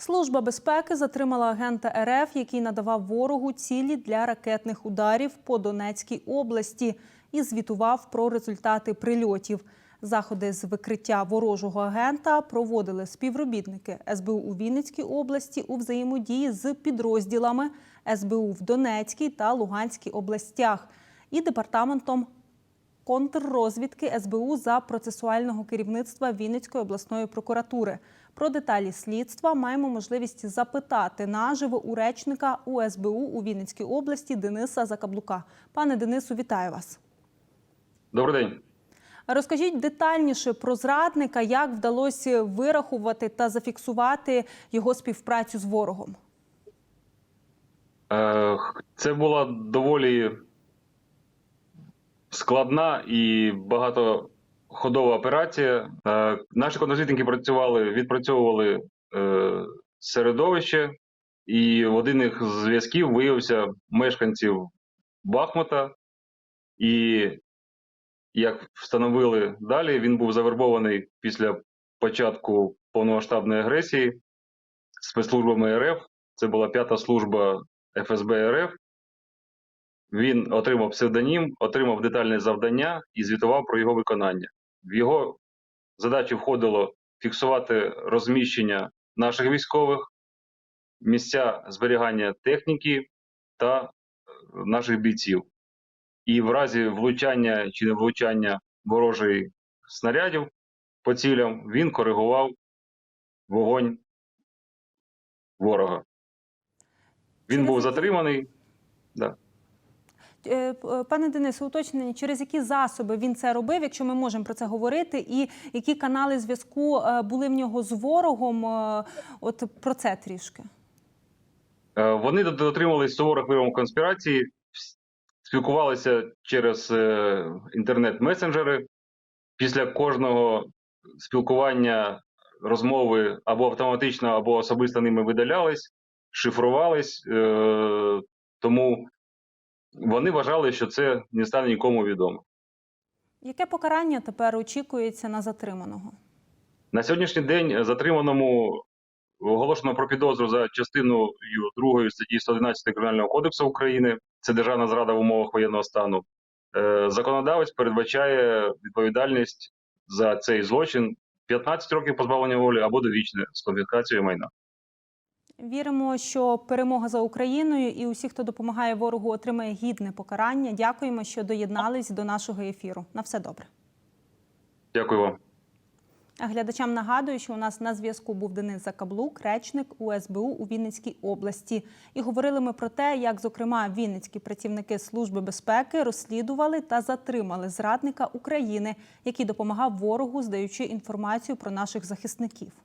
Служба безпеки затримала агента РФ, який надавав ворогу цілі для ракетних ударів по Донецькій області і звітував про результати прильотів. Заходи з викриття ворожого агента проводили співробітники СБУ у Вінницькій області у взаємодії з підрозділами СБУ в Донецькій та Луганській областях і департаментом контррозвідки СБУ за процесуального керівництва Вінницької обласної прокуратури. Про деталі слідства маємо можливість запитати наживо у речника УСБУ у Вінницькій області Дениса Закаблука. Пане Денису, вітаю вас. Добрий день. Розкажіть детальніше про зрадника, як вдалося вирахувати та зафіксувати його співпрацю з ворогом. Е, Це була доволі складна і багатоходова операція. Е, Наші контрозвідники працювали, відпрацьовували е, середовище, і один із зв'язків виявився мешканців Бахмута. І як встановили далі, він був завербований після початку повномасштабної агресії спецслужбами РФ. Це була п'ята служба ФСБ РФ. Він отримав псевдонім, отримав детальне завдання і звітував про його виконання. В його задачі входило фіксувати розміщення наших військових, місця зберігання техніки та е, наших бійців. І в разі влучання чи не влучання ворожих снарядів по цілям він коригував вогонь ворога. Він був затриманий. Да. Е, п- Пане Денису, уточнення, через які засоби він це робив, якщо ми можемо про це говорити, і які канали зв'язку е, були в нього з ворогом? е, От про це трішки. Е, Вони дот- суворих вимог конспірації, спілкувалися через е, інтернет-месенджери. Після кожного спілкування розмови або автоматично, або особисто ними видалялись, шифрувались. Е, тому вони вважали, що це не стане нікому відомо. Яке покарання тепер очікується на затриманого? На сьогоднішній день затриманому оголошено про підозру за частиною 2 статті 111 Кримінального кодексу України. Це державна зрада в умовах воєнного стану. Е, Законодавець передбачає відповідальність за цей злочин 15 років позбавлення волі або довічне з конфіскацією майна. Віримо, що перемога за Україною і усі, хто допомагає ворогу, отримає гідне покарання. Дякуємо, що доєднались до нашого ефіру. На все добре. Дякую вам. А глядачам нагадую, що у нас на зв'язку був Денис Закаблук, речник УСБУ у Вінницькій області. І говорили ми про те, як, зокрема, вінницькі працівники Служби безпеки розслідували та затримали зрадника України, який допомагав ворогу, здаючи інформацію про наших захисників.